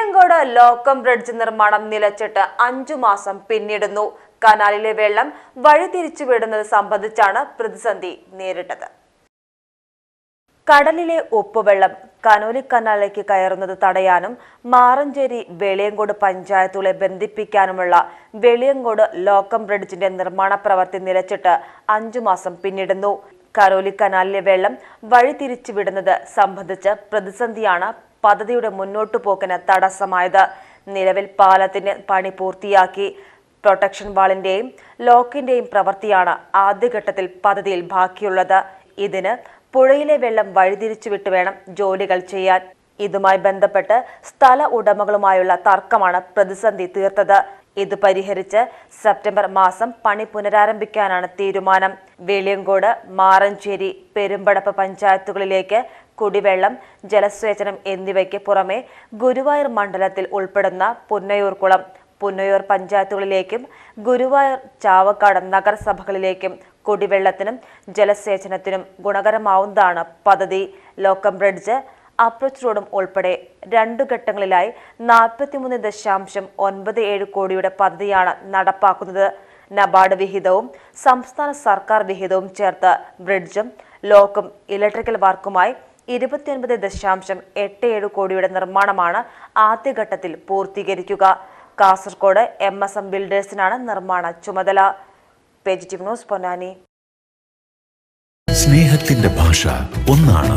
Veliyankode locum bridge നിർമ്മാണം നിലച്ചിട്ട് അഞ്ചു മാസം പിന്നിടുന്നു. കനാലിലെ വെള്ളം വഴിതിരിച്ചുവിടുന്നത് സംബന്ധിച്ചാണ് പ്രതിസന്ധി നേരിട്ടത്. കടലിലെ ഉപ്പുവെള്ളം കനോലി കനാലിലേക്ക് കയറുന്നത് തടയാനും മാറഞ്ചേരി വെളിയങ്കോട് പഞ്ചായത്തുകളെ ബന്ധിപ്പിക്കാനുമുള്ള വെളിയങ്കോട് ലോക്കം ബ്രിഡ്ജിന്റെ നിർമ്മാണ പ്രവൃത്തി നിലച്ചിട്ട് അഞ്ചു മാസം പിന്നിടുന്നു. കരോലി കനാലിലെ വെള്ളം വഴിതിരിച്ചുവിടുന്നത് സംബന്ധിച്ച് പ്രതിസന്ധിയാണ് പദ്ധതിയുടെ മുന്നോട്ടു പോക്കിന് തടസ്സമായത്. നിലവിൽ പാലത്തിന് പണി പൂർത്തിയാക്കി. പ്രൊട്ടക്ഷൻ വാളിന്റെയും ലോക്കിന്റെയും പ്രവൃത്തിയാണ് ആദ്യഘട്ടത്തിൽ പദ്ധതിയിൽ ബാക്കിയുള്ളത്. ഇതിന് പുഴയിലെ വെള്ളം വഴിതിരിച്ചുവിട്ട് വേണം ജോലികൾ ചെയ്യാൻ. ഇതുമായി ബന്ധപ്പെട്ട് സ്ഥല ഉടമകളുമായുള്ള തർക്കമാണ് പ്രതിസന്ധി തീർത്തത്. ഇത് പരിഹരിച്ച് സെപ്റ്റംബർ മാസം പണി പുനരാരംഭിക്കാനാണ് തീരുമാനം. വെളിയങ്കോട് മാറഞ്ചേരി പെരുമ്പടപ്പ് പഞ്ചായത്തുകളിലേക്ക് കുടിവെള്ളം ജലസേചനം എന്നിവയ്ക്ക് പുറമെ ഗുരുവായൂർ മണ്ഡലത്തിൽ ഉൾപ്പെടുന്ന പുന്നയൂർകുളം പുന്നയൂർ പഞ്ചായത്തുകളിലേക്കും ഗുരുവായൂർ ചാവക്കാട് നഗരസഭകളിലേക്കും കുടിവെള്ളത്തിനും ജലസേചനത്തിനും ഗുണകരമാവുന്നതാണ് പദ്ധതി. ലോക്കം ബ്രിഡ്ജ് അപ്രോച്ച് റോഡും ഉൾപ്പെടെ രണ്ടു ഘട്ടങ്ങളിലായി നാൽപ്പത്തിമൂന്ന് ദശാംശം ഒൻപത് ഏഴ് കോടിയുടെ പദ്ധതിയാണ് നടപ്പാക്കുന്നത്. നബാർഡ് വിഹിതവും സംസ്ഥാന സർക്കാർ വിഹിതവും ചേർത്ത് ബ്രിഡ്ജും ലോക്കും ഇലക്ട്രിക്കൽ വർക്കുമായി ഇരുപത്തിയൊൻപത് ദശാംശം എട്ട് ഏഴ് കോടിയുടെ നിർമ്മാണമാണ് ആദ്യഘട്ടത്തിൽ പൂർത്തീകരിക്കുക. കാസർഗോഡ് എം എസ് എം ബിൽഡേഴ്സിനാണ് നിർമ്മാണ ചുമതല. Positive news Ponnani. സ്നേഹത്തിന്റെ ഭാഷ ഒന്നാണ്.